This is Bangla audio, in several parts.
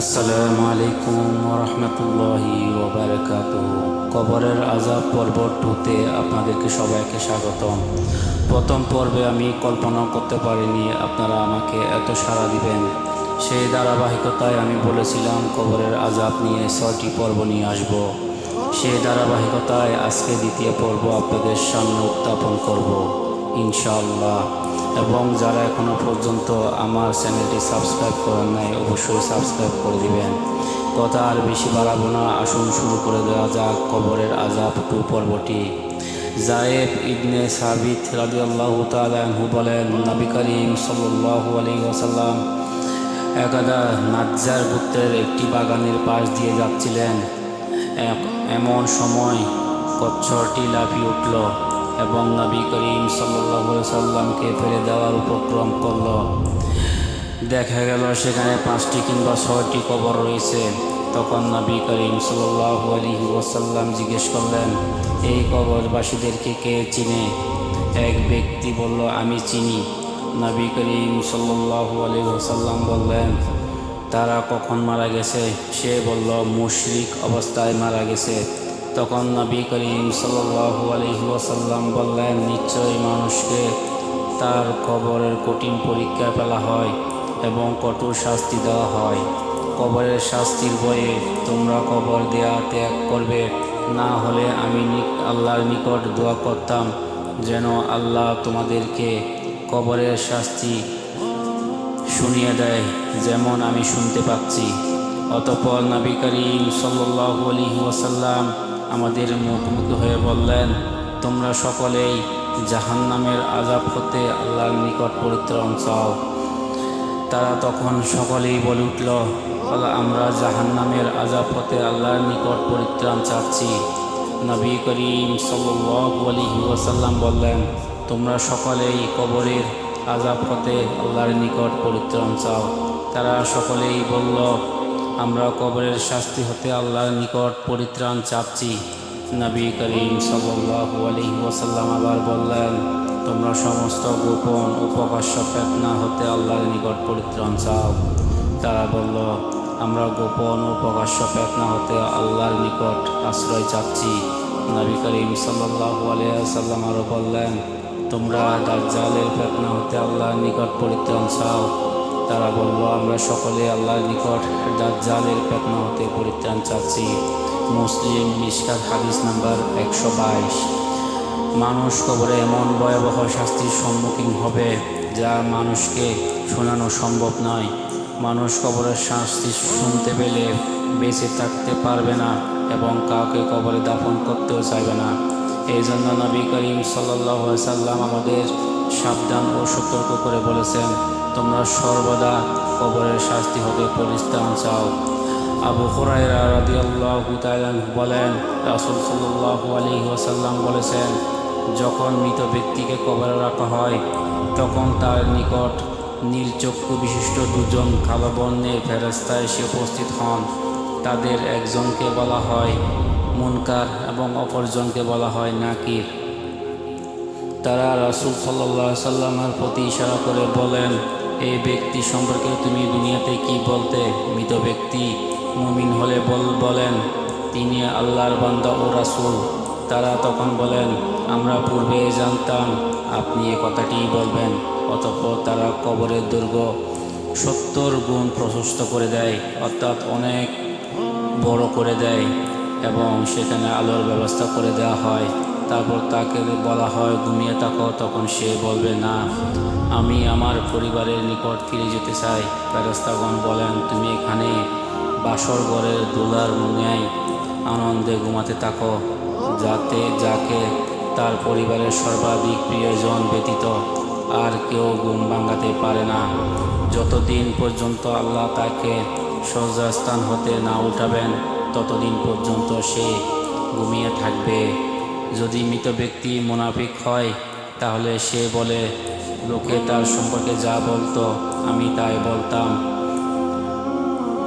আসসালামু আলাইকুম রহমতুল্লাহি ওবরাকাত কবরের আজাব পর্ব টুতে আপনাদেরকে সবাইকে স্বাগতম। প্রথম পর্বে আমি কল্পনা করতে পারিনি আপনারা আমাকে এত সাড়া দিবেন। সেই ধারাবাহিকতায় আমি বলেছিলাম কবরের আজাব নিয়ে ছয়টি পর্ব নিয়ে আসব। সেই ধারাবাহিকতায় আজকে দ্বিতীয় পর্ব আপনাদের সামনে উত্থাপন করব, ইনশাআল্লাহ। এবং যারা এখনও পর্যন্ত আমার চ্যানেলটি সাবস্ক্রাইব করেন নাই, অবশ্যই সাবস্ক্রাইব করে দিবেন। কথা আর বেশি বাড়াবো না, আসুন শুরু করে দেওয়া যাক কবরের আজাব টু পর্বটি। জায়েব ইবনে সাবিত রাজি আল্লাহ তালু বলেন, নবী করিম সাল্লাহ আলী ওসাল্লাম একদা নাজ্জার গোত্রের একটি বাগানের পাশ দিয়ে যাচ্ছিলেন। এমন সময় কচ্ছরটি লাফিয়ে উঠল। এবং নবী করিম সাল্লাহ সাল্লামকে ফেলে দেওয়ার উপক্রম করল। দেখা গেল সেখানে পাঁচটি কিংবা ছয়টি কবর রয়েছে। তখন নবী করিম সাল্লাহ আলী ওসাল্লাম জিজ্ঞেস করলেন, এই কবরবাসীদেরকে কে চিনে? এক ব্যক্তি বলল, আমি চিনি। নবী করিম সাল্লাহ আলী ওসাল্লাম বললেন, তারা কখন মারা গেছে? সে বলল, মুশরিক অবস্থায় মারা গেছে। তখন নবী করিম আলাইহি ওয়াসাল্লাম বললেন, নিশ্চয়ই মানুষকে তার কবরের কঠিন পরীক্ষা ফেলা হয় এবং কঠোর শাস্তি দেওয়া হয়। কবরের শাস্তির বয়ে তোমরা কবর দেয়া ত্যাগ করবে। না হলে আমি আল্লাহর নিকট দোয়া করতাম যেন আল্লাহ তোমাদেরকে কবরের শাস্তি শুনিয়ে দেয়, যেমন আমি শুনতে পাচ্ছি। অতপর নবী করিম সাল্লাহ আলী ওয়াসাল্লাম আমাদের মুখোমুখি হয়ে বললেন তোমরা সকলেই জাহান্নামের আজাব হতে আল্লাহর নিকট পরিত্রাণ চাও তারা তখন সকলেই বলে উঠল "বলো, আমরা জাহান্নামের আজাব হতে আল্লাহর নিকট পরিত্রাণ চাচ্ছি। নবী করিম সাল্লাল্লাহু আলাইহি ওয়াসাল্লাম বললেন তোমরা সকলেই কবরের আজাব হতে আল্লাহর নিকট পরিত্রাণ চাও তারা সকলেই বলল আমরা কবরের শাস্তি হতে আল্লাহর নিকট পরিত্রাণ চাচ্ছি। নবী করিম ওয়াসাল্লাম আবার বললেন, তোমরা সমস্ত গোপন ও প্রকাশ্য ফেতনা হতে আল্লাহর নিকট পরিত্রাণ চাও। তারা বলল, আমরা গোপন ও প্রকাশ্য ফেতনা হতে আল্লাহর নিকট আশ্রয় চাচ্ছি। নবী করিম সাল্লাল্লাহু আলাইহি সাল্লাম আরও বললেন, তোমরা দাজ্জালের ফেতনা হতে আল্লাহর নিকট পরিত্রাণ চাও। তারা বলল, আমরা সকলে আল্লাহর নিকট দাজ্জালের ফেতনা হতে পরিত্রাণ চাচ্ছি। মুসলিম মিশকাত হাদিস নাম্বার একশো বাইশ। মানুষ কবরে এমন ভয়াবহ শাস্তির সম্মুখীন হবে, যা মানুষকে শোনানো সম্ভব নয়। মানুষ কবরের শাস্তি শুনতে পেলে বেঁচে থাকতে পারবে না এবং কাউকে কবরে দাফন করতেও চাইবে না। এই জন্য নবী করিম সাল্লাহ সাল্লাম আমাদের সাবধান ও সতর্ক করে বলেছেন তোমরা সর্বদা কবরের শাস্তি হতে পরিস্থান চাও। আবু হুরাইরা রাদিয়াল্লাহু বলেন, রাসূল সাল্লাল্লাহু আলাইহি ওয়াসাল্লাম বলেছেন, যখন মৃত ব্যক্তিকে কবরে রাখা হয়, তখন তার নিকট নীলচক্ষু বিশিষ্ট দুজন কালো বর্ণের ফেরেস্তা এসে উপস্থিত হন। তাদের একজনকে বলা হয় মুনকার এবং অপরজনকে বলা হয় নাকির। তারা রাসুল সাল্লাহ সাল্লামের প্রতি ইশারা করে বলেন এই ব্যক্তি সম্পর্কে তুমি দুনিয়াতে কি বলতে? মৃত ব্যক্তি মুমিন হলে বল, বলেন, তিনি আল্লাহর বান্দা ও রাসূল। তারা তখন বলেন, আমরা পূর্বে জানতাম আপনি এ কথাটি বলবেন, অতঃপর তারা কবরের দুর্গ সত্তর গুণ প্রশস্ত করে দেয়, অর্থাৎ অনেক বড় করে দেয় এবং সেখানে আলোর ব্যবস্থা করে দেওয়া হয়। তারপর তাকে বলা হয়, ঘুমিয়ে থাকো। তখন সে বলবে, না, আমি আমার পরিবারের নিকট ফিরে যেতে চাই। ফেরস্তাগণ বলেন, তুমি এখানে বাসর ঘরের দোলার ন্যায় আনন্দে ঘুমাতে থাকো, যাতে যাকে তার পরিবারের সর্বাধিক প্রিয়জন ব্যতীত আর কেউ ঘুম ভাঙাতে পারে না। যতদিন পর্যন্ত আল্লাহ তাকে স্থান হতে না উঠাবেন, ততদিন পর্যন্ত সে ঘুমিয়ে থাকবে। যদি মৃত ব্যক্তি মোনাফিক হয়, তাহলে সে বলে, লোকে তার সম্পর্কে যা বলতো, আমি তাই বলতাম।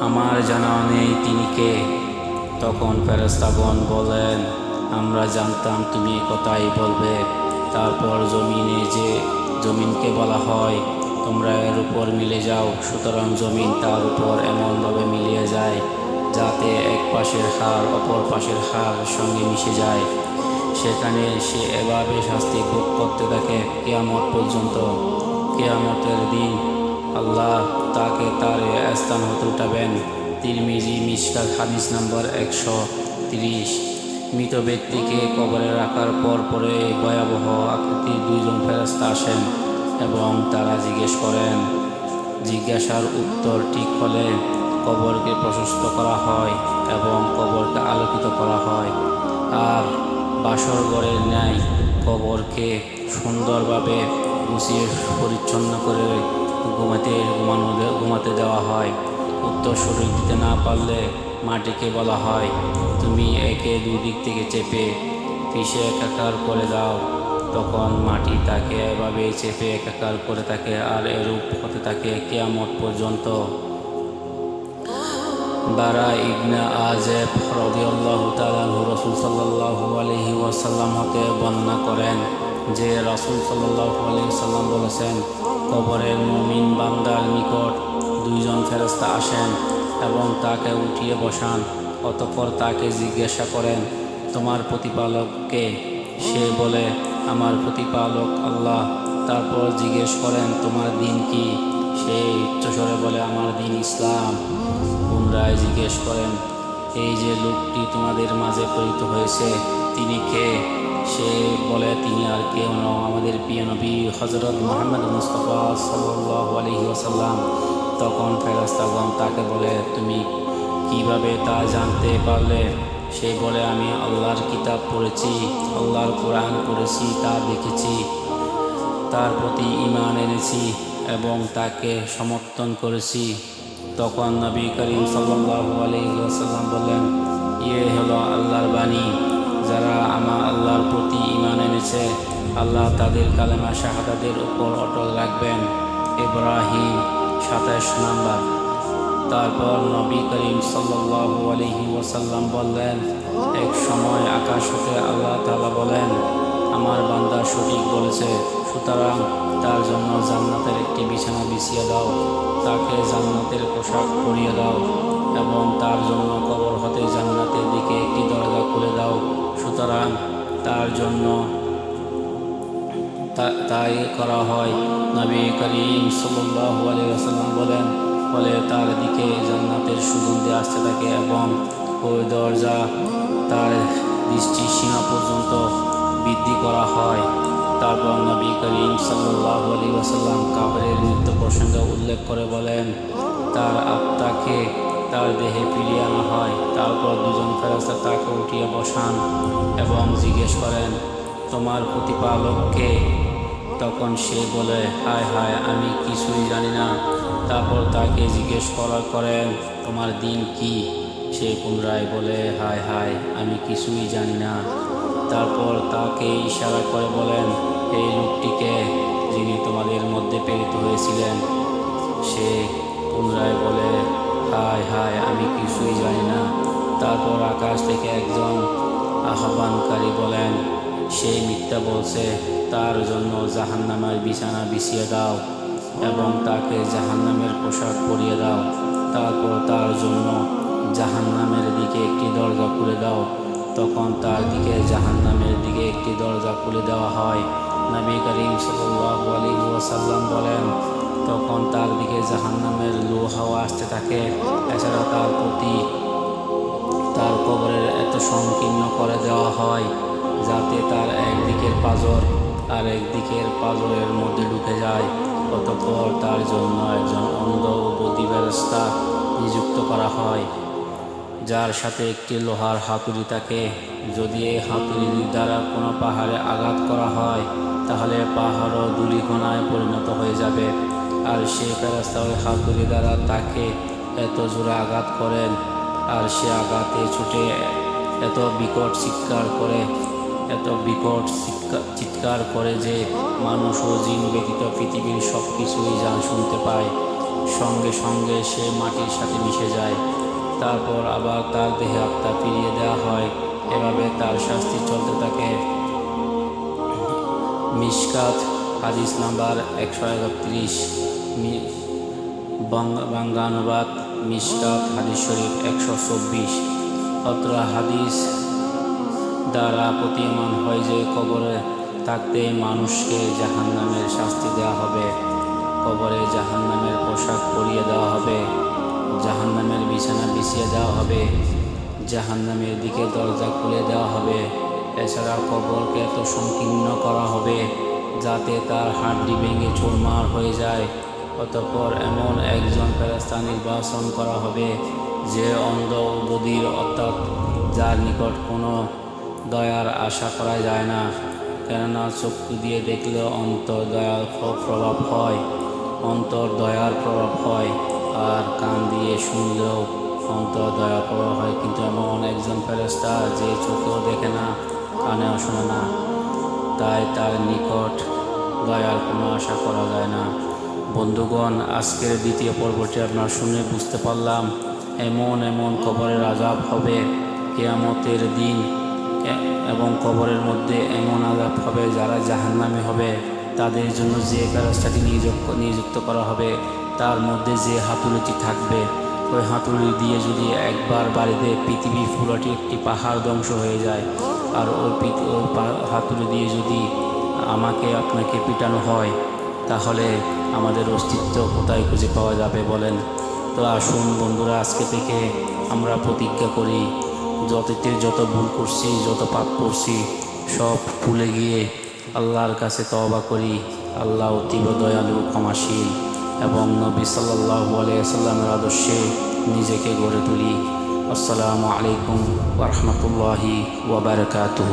আমার জানা নেই তিনি কে। তখন ফেরেস্তাগণ বলেন আমরা জানতাম তুমি কথাই বলবে। তারপর জমিনে যে জমিনকে বলা হয়, তোমরা এর উপর মিলে যাও। সুতরাং জমিন তার উপর এমনভাবে মিলিয়ে যায়, যাতে এক পাশের হার অপর পাশের হার সঙ্গে মিশে যায়। সেখানে সে এভাবে শাস্তি ভোগ করতে থাকে কেয়ামত পর্যন্ত। কেয়ামতের দিন আল্লাহ তাকে তার স্থান হতে উঠাবেন তিরমিজি মিসকাত হাদিস নাম্বার একশো তিরিশ। মৃত ব্যক্তিকে কবরে রাখার পর পরে ভয়াবহ আকৃতির দুইজন ফেরস্তা আসেন এবং তারা জিজ্ঞেস করেন, জিজ্ঞাসার উত্তর ঠিক হলে কবরকে প্রশস্ত করা হয় এবং কবরকে আলোকিত করা হয়। আর বাসর ঘরের ন্যায় কবরকে সুন্দরভাবে গুছিয়ে পরিচ্ছন্ন করে ঘুমাতে, ঘুমানো, ঘুমাতে দেওয়া হয়। উত্তর শরীর দিতে না পারলে মাটিকে বলা হয়, তুমি একে দুই দিক থেকে চেপে পিষে একাকার করে দাও। তখন মাটি তাকে এভাবে চেপে একাকার করে থাকে আর এরূপ হতে থাকে কেয়ামত পর্যন্ত। বারা ইবনা আজেব রদিয়াল্লাহু তাআলাহু রাসূল সাল্লাল্লাহু আলাইহি ওয়াসাল্লাম হতে বর্ণনা করেন যে রাসূল সাল্লাল্লাহু আলাইহি ওয়াসাল্লাম বলেছেন, কবরের মুমিন বান্দার নিকট দুইজন ফেরেশতা আসেন এবং তাকে উঠিয়ে বসান। অতঃপর তাকে জিজ্ঞাসা করেন, তোমার প্রতিপালককে সে বলে, আমার প্রতিপালক আল্লাহ। তারপর জিজ্ঞেস করেন, তোমার দিন কি? সে উচ্চস্বরে বলে, আমার দিন ইসলাম। পুনরায় জিজ্ঞেস করেন, এই যে লোকটি তোমাদের মাঝে প্রেরিত হয়েছে, তিনি কে? সে বলে, তিনি আর কেউ নয় আমাদের প্রিয় নবী হজরত মোহাম্মদ মুস্তফা সাল্লাহ আলহি তখন ফেরস্তাগণ তাকে বলে, তুমি কীভাবে তা জানতে পারলে? সে বলে, আমি আল্লাহর কিতাব পড়েছি, আল্লাহর কোরআন পড়েছি, তা দেখেছি, তার প্রতি ইমান এনেছি এবং তাকে সমর্থন করেছি। তখন নবী করিম সাল্লাল্লাহু আলাইহি বললেন ইয়ে হলো আল্লাহর বাণী। যারা আমার আল্লাহর প্রতি ইমান এনেছে, আল্লাহ তাদের কালেমা শাহাদাদের উপর অটল রাখবেন। ইব্রাহিম সাতাশ নাম্বার। তারপর নবী করিম সাল্লাল্লাহু আলাইহি ওয়াসাল্লাম বললেন, এক সময় আকাশ হতে আল্লাহ তালা বলেন, আমার বান্দা সঠিক বলেছে। সুতরাং তার জন্য জান্নাতের একটি বিছানা বিছিয়ে দাও, তাকে জান্নাতের পোশাক পরিয়ে দাও এবং তার জন্য কবর হতে জান্নাতের দিকে একটি দরজা খুলে দাও। সুতরাং তার জন্য তাই করা হয়। নবী করিম ওয়াসাল্লাম বলেন, ফলে তার দিকে জান্নাতের সুগন্ধি আসতে থাকে এবং ওই দরজা তার দৃষ্টি সীমা পর্যন্ত বৃদ্ধি করা হয়। তারপর নবী করিম সাল্লাল্লাহু আলাইহি ওয়াসাল্লাম কাবরের মৃত্যু প্রসঙ্গে উল্লেখ করে বলেন, তার আত্মাকে তার দেহে ফিরিয়ে আনা হয়, তারপর দুজন ফেরস্তা তাকে উঠিয়ে বসান এবং জিজ্ঞেস করেন, তোমার প্রতিপালককে? তখন সে বলে, হায় হায়, আমি কিছুই জানি না। তারপর তাকে জিজ্ঞেস করা করেন, তোমার দিন কি? সে পুনরায় বলে, হায় হায়, আমি কিছুই জানি না। তারপর তাকে ইশারা করে বলেন, এই লোকটিকে যিনি তোমাদের মধ্যে প্রেরিত হয়েছিলেন, সে পুনরায় বলে, হায় হায়, আমি কিছুই জানি না। তারপর আকাশ থেকে একজন আহ্বানকারী বলেন, সে মিথ্যা বলছে, তার জন্য জাহান্নামের বিছানা বিছিয়ে দাও এবং তাকে জাহান্নামের পোশাক পরিয়ে দাও। তারপর তার জন্য জাহান্নামের দিকে একটি দরজা খুলে দাও। তখন তার দিকে জাহান্নামের দিকে একটি দরজা খুলে দেওয়া হয়। নবী করিম ওয়াসাল্লাম বলেন, তখন তার দিকে জাহান্নামের লো হাওয়া আসতে থাকে। এছাড়া তার প্রতি তার কবরের এত সংকীর্ণ করে দেওয়া হয় যাতে তার একদিকের পাজর আর একদিকের পাজরের মধ্যে ঢুকে যায়। অতঃপর তার জন্য একজন অন্ধ ও বদি ব্যবস্থা নিযুক্ত করা হয়। যার সাথে একটি লোহার হাতুড়ি থাকে। যদি এই হাতুড়ির দ্বারা কোনো পাহাড়ে আঘাত করা হয়, তাহলে পাহাড়ও ধূলিকণায় পরিণত হয়ে যাবে। আর সে ফেরাস্তা ওই হাতুড়ি দ্বারা তাকে এত জোরে আঘাত করেন, আর সে আঘাতে ছুটে এত বিকট চিৎকার করে, এত বিকট চিৎকা- চিৎকার করে যে মানুষ ও জিন ব্যতীত পৃথিবীর সব কিছুই যা শুনতে পায়। সঙ্গে সঙ্গে সে মাটির সাথে মিশে যায়। তারপর আবার তার দেহে আত্মা ফিরিয়ে দেওয়া হয়। এভাবে তার শাস্তি চলতে থাকে। মিশকাত, হাদিস নাম্বার একশো একত্রিশ। বাঙ্গানুবাদ, মিশকাত, হাদিস শরীফ একশো চব্বিশ। অত্র হাদিস দ্বারা প্রতীয়মান হয় যে, কবরে থাকতে মানুষকে জাহান্নামের শাস্তি দেওয়া হবে। কবরে জাহান্নামের পোশাক পরিয়ে দেওয়া হবে। জাহান্নামের বিছানা বিছিয়ে দেওয়া হবে, জাহান্নামের দিকে দরজা খুলে দেওয়া হবে। এছাড়া কবরকে এত সংকীর্ণ করা হবে যাতে তার হাড্ডি ভেঙে চুরমার হয়ে যায়। অতঃপর এমন একজন ফেরস্তা নির্বাচন করা হবে যে অন্ধ ও বধির, অর্থাৎ যার নিকট কোনো দয়ার আশা করা যায় না। কেননা চক্ষু দিয়ে দেখলেও অন্তর দয়ার প্র- প্রভাব হয় অন্তর দয়ার প্রভাব হয়। আর কান দিয়ে শুনলেও অন্তর দয়া করা হয়। কিন্তু এমন একজন ফেরস্তা যে চোখেও দেখে না, কানেও শোনে না। তাই তার নিকট দয়ার কোনো আশা করা যায় না। বন্ধুগণ, আজকের দ্বিতীয় পর্বটি আপনার শুনে বুঝতে পারলাম, এমন এমন কবরের আজাব হবে, কেয়ামতের দিন এবং কবরের মধ্যে এমন আজাব হবে যারা জাহান্নামে হবে। তাদের জন্য যে ফেরস্তাটি নিযুক্ত নিযুক্ত করা হবে তার মধ্যে যে হাতুড়িটি থাকবে, ওই হাতুড়ি দিয়ে যদি একবার বাড়িতে পৃথিবী পুরোটি একটি পাহাড় ধ্বংস হয়ে যায়, আর ওই ওই হাতুড়ি দিয়ে যদি আমাকে, আপনাকে পিটানো হয়, তাহলে আমাদের অস্তিত্ব কোথায় খুঁজে পাওয়া যাবে বলেন? তো আসুন বন্ধুরা, আজকে থেকে আমরা প্রতিজ্ঞা করি যতটির যত ভুল করছি, যত পাপ করছি, সব ভুলে গিয়ে আল্লাহর কাছে তওবা করি। আল্লাহ অতীব দয়ালু, ক্ষমাশীল। এবং নবী সাল্লাহ আলিয়াল্লামের আদর্শে নিজেকে গড়ে তুলি। আসসালামু আলাইকুম ওরহমতুল্লাহি ওবরকাতুহ